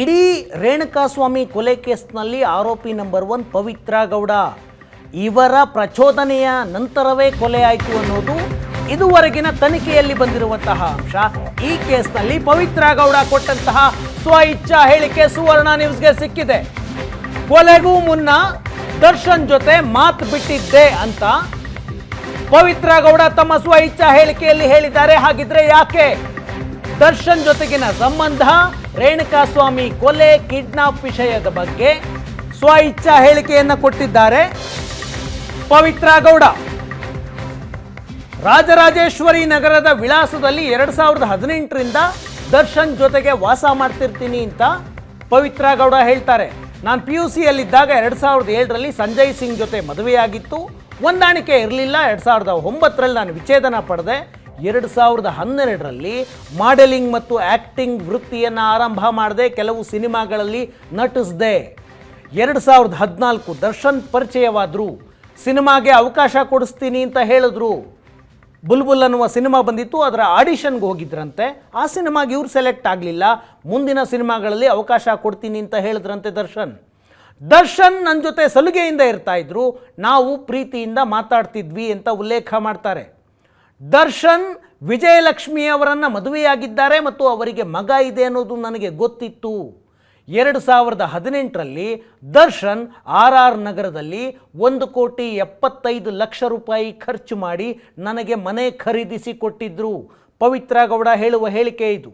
ಇಡೀ ರೇಣುಕಾಸ್ವಾಮಿ ಕೊಲೆ ಕೇಸ್ನಲ್ಲಿ ಆರೋಪಿ ನಂಬರ್ ಒನ್ ಪವಿತ್ರ ಗೌಡ. ಇವರ ಪ್ರಚೋದನೆಯ ನಂತರವೇ ಕೊಲೆ ಆಯಿತು ಅನ್ನೋದು ಇದುವರೆಗಿನ ತನಿಖೆಯಲ್ಲಿ ಬಂದಿರುವಂತಹ ಅಂಶ. ಈ ಕೇಸ್ನಲ್ಲಿ ಪವಿತ್ರ ಗೌಡ ಕೊಟ್ಟಂತಹ ಸ್ವ ಇಚ್ಛಾ ಹೇಳಿಕೆ ಸುವರ್ಣ ನ್ಯೂಸ್ಗೆ ಸಿಕ್ಕಿದೆ. ಕೊಲೆಗೂ ಮುನ್ನ ದರ್ಶನ್ ಜೊತೆ ಮಾತು ಬಿಟ್ಟಿದ್ದೆ ಅಂತ ಪವಿತ್ರ ಗೌಡ ತಮ್ಮ ಸ್ವ ಇಚ್ಛಾ ಹೇಳಿಕೆಯಲ್ಲಿ ಹೇಳಿದ್ದಾರೆ. ಹಾಗಿದ್ರೆ ಯಾಕೆ? ದರ್ಶನ್ ಜೊತೆಗಿನ ಸಂಬಂಧ ರೇಣುಕಾಸ್ವಾಮಿ ಕೊಲೆ, ಕಿಡ್ನಾಪ್ ವಿಷಯದ ಬಗ್ಗೆ ಸ್ವ ಇಚ್ಛಾ ಹೇಳಿಕೆಯನ್ನು ಕೊಟ್ಟಿದ್ದಾರೆ ಪವಿತ್ರ ಗೌಡ. ರಾಜರಾಜೇಶ್ವರಿ ನಗರದ ವಿಳಾಸದಲ್ಲಿ ಎರಡ್ ಸಾವಿರದ ಹದಿನೆಂಟರಿಂದ ದರ್ಶನ್ ಜೊತೆಗೆ ವಾಸ ಮಾಡ್ತಿರ್ತೀನಿ ಅಂತ ಪವಿತ್ರ ಗೌಡ ಹೇಳ್ತಾರೆ. ನಾನು ಪಿ ಯು ಸಿಯಲ್ಲಿದ್ದಾಗ ಎರಡು ಸಾವಿರದ ಏಳರಲ್ಲಿ ಸಂಜಯ್ ಸಿಂಗ್ ಜೊತೆ ಮದುವೆಯಾಗಿತ್ತು. ಹೊಂದಾಣಿಕೆ ಇರಲಿಲ್ಲ. ಎರಡು ಸಾವಿರದ ಒಂಬತ್ತರಲ್ಲಿ ನಾನು ವಿಚ್ಛೇದನ ಪಡೆದೆ. ಎರಡು ಸಾವಿರದ ಹನ್ನೆರಡರಲ್ಲಿ ಮಾಡೆಲಿಂಗ್ ಮತ್ತು ಆ್ಯಕ್ಟಿಂಗ್ ವೃತ್ತಿಯನ್ನು ಆರಂಭ ಮಾಡದೆ ಕೆಲವು ಸಿನಿಮಾಗಳಲ್ಲಿ ನಟಿಸಿದೆ. ಎರಡು ಸಾವಿರದ ಹದಿನಾಲ್ಕು ದರ್ಶನ್ ಪರಿಚಯವಾದರು. ಸಿನಿಮಾಗೆ ಅವಕಾಶ ಕೊಡಿಸ್ತೀನಿ ಅಂತ ಹೇಳಿದ್ರು. ಬುಲ್ಬುಲ್ ಅನ್ನುವ ಸಿನಿಮಾ ಬಂದಿತ್ತು, ಅದರ ಆಡಿಷನ್ಗೆ ಹೋಗಿದ್ರಂತೆ. ಆ ಸಿನಿಮಾಗೆ ಇವ್ರು ಸೆಲೆಕ್ಟ್ ಆಗಲಿಲ್ಲ. ಮುಂದಿನ ಸಿನಿಮಾಗಳಲ್ಲಿ ಅವಕಾಶ ಕೊಡ್ತೀನಿ ಅಂತ ಹೇಳಿದ್ರಂತೆ ದರ್ಶನ್. ದರ್ಶನ್ ನನ್ನ ಜೊತೆ ಸಲುಗೆಯಿಂದ ಇರ್ತಾ ಇದ್ರು. ನಾವು ಪ್ರೀತಿಯಿಂದ ಮಾತಾಡ್ತಿದ್ವಿ ಅಂತ ಉಲ್ಲೇಖ ಮಾಡ್ತಾರೆ. ದರ್ಶನ್ ವಿಜಯಲಕ್ಷ್ಮಿ ಅವರನ್ನು ಮದುವೆಯಾಗಿದ್ದಾರೆ ಮತ್ತು ಅವರಿಗೆ ಮಗ ಇದೆ ಅನ್ನೋದು ನನಗೆ ಗೊತ್ತಿತ್ತು. ಎರಡು ಸಾವಿರದ ಹದಿನೆಂಟರಲ್ಲಿ ದರ್ಶನ್ ಆರ್ ಆರ್ ನಗರದಲ್ಲಿ ಒಂದು ಕೋಟಿ ಎಪ್ಪತ್ತೈದು ಲಕ್ಷ ರೂಪಾಯಿ ಖರ್ಚು ಮಾಡಿ ನನಗೆ ಮನೆ ಖರೀದಿಸಿ ಕೊಟ್ಟಿದ್ದರು ಪವಿತ್ರ ಗೌಡ ಹೇಳುವ ಹೇಳಿಕೆ ಇದು.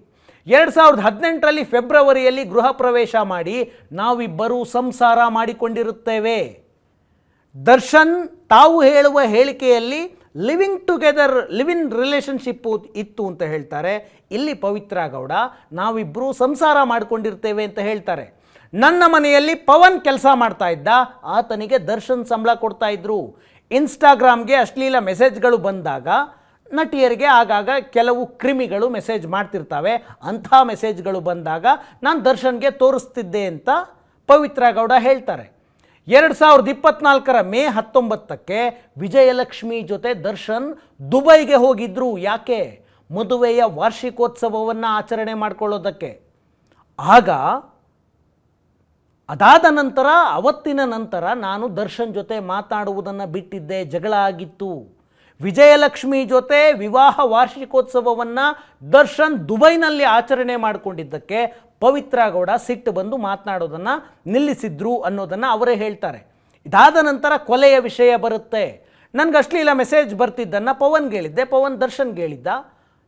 ಎರಡು ಸಾವಿರದ ಹದಿನೆಂಟರಲ್ಲಿ ಫೆಬ್ರವರಿಯಲ್ಲಿ ಗೃಹ ಪ್ರವೇಶ ಮಾಡಿ ನಾವಿಬ್ಬರೂ ಸಂಸಾರ ಮಾಡಿಕೊಂಡಿರುತ್ತೇವೆ. ದರ್ಶನ್ ತಾವು ಹೇಳುವ ಹೇಳಿಕೆಯಲ್ಲಿ ಲಿವಿಂಗ್ ಟುಗೆದರ್ ಲಿವಿನ್ ರಿಲೇಷನ್ಶಿಪ್ಪು ಇತ್ತು ಅಂತ ಹೇಳ್ತಾರೆ. ಇಲ್ಲಿ ಪವಿತ್ರ ಗೌಡ ನಾವಿಬ್ಬರು ಸಂಸಾರ ಮಾಡಿಕೊಂಡಿರ್ತೇವೆ ಅಂತ ಹೇಳ್ತಾರೆ. ನನ್ನ ಮನೆಯಲ್ಲಿ ಪವನ್ ಕೆಲಸ ಮಾಡ್ತಾ ಇದ್ದ, ಆತನಿಗೆ ದರ್ಶನ್ ಸಂಬಳ ಕೊಡ್ತಾ ಇದ್ರು. ಇನ್ಸ್ಟಾಗ್ರಾಮ್ಗೆ ಅಶ್ಲೀಲ ಮೆಸೇಜ್ಗಳು ಬಂದಾಗ, ನಟಿಯರಿಗೆ ಆಗಾಗ ಕೆಲವು ಕ್ರಿಮಿಗಳು ಮೆಸೇಜ್ ಮಾಡ್ತಿರ್ತವೆ. ಅಂಥ ಮೆಸೇಜ್ಗಳು ಬಂದಾಗ ನಾನು ದರ್ಶನ್ಗೆ ತೋರಿಸ್ತಿದ್ದೆ ಅಂತ ಪವಿತ್ರ ಗೌಡ ಹೇಳ್ತಾರೆ. ಎರಡು ಸಾವಿರದ ಇಪ್ಪತ್ನಾಲ್ಕರ ಮೇ ಹತ್ತೊಂಬತ್ತಕ್ಕೆ ವಿಜಯಲಕ್ಷ್ಮಿ ಜೊತೆ ದರ್ಶನ್ ದುಬೈಗೆ ಹೋಗಿದ್ರು. ಯಾಕೆ? ಮದುವೆಯ ವಾರ್ಷಿಕೋತ್ಸವವನ್ನು ಆಚರಣೆ ಮಾಡಿಕೊಳ್ಳೋದಕ್ಕೆ. ಆಗ ಅದಾದ ನಂತರ, ಅವತ್ತಿನ ನಂತರ ನಾನು ದರ್ಶನ್ ಜೊತೆ ಮಾತಾಡುವುದನ್ನು ಬಿಟ್ಟಿದ್ದೆ. ಜಗಳ ಆಗಿತ್ತು. ವಿಜಯಲಕ್ಷ್ಮಿ ಜೊತೆ ವಿವಾಹ ವಾರ್ಷಿಕೋತ್ಸವವನ್ನು ದರ್ಶನ್ ದುಬೈನಲ್ಲಿ ಆಚರಣೆ ಮಾಡಿಕೊಂಡಿದ್ದಕ್ಕೆ ಪವಿತ್ರ ಗೌಡ ಸಿಟ್ಟು ಬಂದು ಮಾತನಾಡೋದನ್ನು ನಿಲ್ಲಿಸಿದ್ರು ಅನ್ನೋದನ್ನು ಅವರೇ ಹೇಳ್ತಾರೆ. ಇದಾದ ನಂತರ ಕೊಲೆಯ ವಿಷಯ ಬರುತ್ತೆ. ನನಗೆ ಅಶ್ಲೀಲ ಮೆಸೇಜ್ ಬರ್ತಿದ್ದನ್ನು ಪವನ್ ಕೇಳಿದ್ದೆ. ಪವನ್ ದರ್ಶನ್ ಕೇಳಿದ್ದ.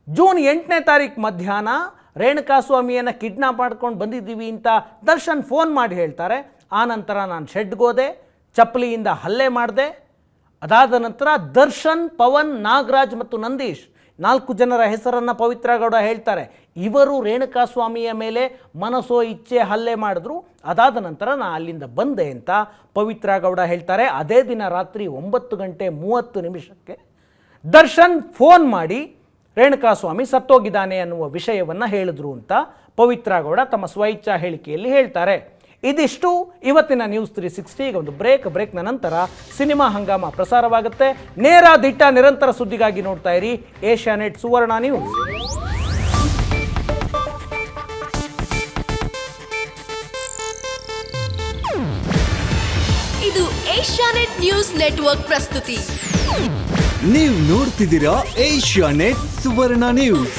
ಜೂನ್ ಎಂಟನೇ ತಾರೀಕು ಮಧ್ಯಾಹ್ನ ರೇಣುಕಾಸ್ವಾಮಿಯನ್ನು ಕಿಡ್ನಾಪ್ ಮಾಡ್ಕೊಂಡು ಬಂದಿದ್ದೀವಿ ಅಂತ ದರ್ಶನ್ ಫೋನ್ ಮಾಡಿ ಹೇಳ್ತಾರೆ. ಆ ನಂತರ ನಾನು ಶೆಡ್ಗೋದೆ, ಚಪ್ಪಲಿಯಿಂದ ಹಲ್ಲೆ ಮಾಡಿದೆ. ಅದಾದ ನಂತರ ದರ್ಶನ್, ಪವನ್, ನಾಗರಾಜ್ ಮತ್ತು ನಂದೀಶ್ ನಾಲ್ಕು ಜನರ ಹೆಸರನ್ನು ಪವಿತ್ರಗೌಡ ಹೇಳ್ತಾರೆ. ಇವರು ರೇಣುಕಾಸ್ವಾಮಿಯ ಮೇಲೆ ಮನಸೋ ಇಚ್ಛೆ ಹಲ್ಲೆ ಮಾಡಿದ್ರು. ಅದಾದ ನಂತರ ನಾನು ಅಲ್ಲಿಂದ ಬಂದೆ ಅಂತ ಪವಿತ್ರಗೌಡ ಹೇಳ್ತಾರೆ. ಅದೇ ದಿನ ರಾತ್ರಿ ಒಂಬತ್ತು ಗಂಟೆ ಮೂವತ್ತು ನಿಮಿಷಕ್ಕೆ ದರ್ಶನ್ ಫೋನ್ ಮಾಡಿ ರೇಣುಕಾಸ್ವಾಮಿ ಸತ್ತೋಗಿದ್ದಾನೆ ಅನ್ನುವ ವಿಷಯವನ್ನು ಹೇಳಿದ್ರು ಅಂತ ಪವಿತ್ರಗೌಡ ತಮ್ಮ ಸ್ವಇಚ್ಛಾ ಹೇಳಿಕೆಯಲ್ಲಿ ಹೇಳ್ತಾರೆ. ಇದಿಷ್ಟು ಇವತ್ತಿನ ನ್ಯೂಸ್ ತ್ರೀ ಸಿಕ್ಸ್ಟಿ ಈಗ ಒಂದು ಬ್ರೇಕ್ ಬ್ರೇಕ್ನ ನಂತರ ಸಿನಿಮಾ ಹಂಗಾಮ ಪ್ರಸಾರವಾಗುತ್ತೆ. ನೇರ ದಿಟ್ಟ ನಿರಂತರ ಸುದ್ದಿಗಾಗಿ ನೋಡ್ತಾ ಇರಿ ಏಷ್ಯಾನೆಟ್ ಸುವರ್ಣ ನ್ಯೂಸ್ ಇದು ಏಷ್ಯಾನೆಟ್ ನ್ಯೂಸ್ ನೆಟ್ವರ್ಕ್ ಪ್ರಸ್ತುತಿ. ನೀವು ನೋಡ್ತಿದ್ದೀರಾ ಏಷ್ಯಾ ನೆಟ್ ಸುವರ್ಣ ನ್ಯೂಸ್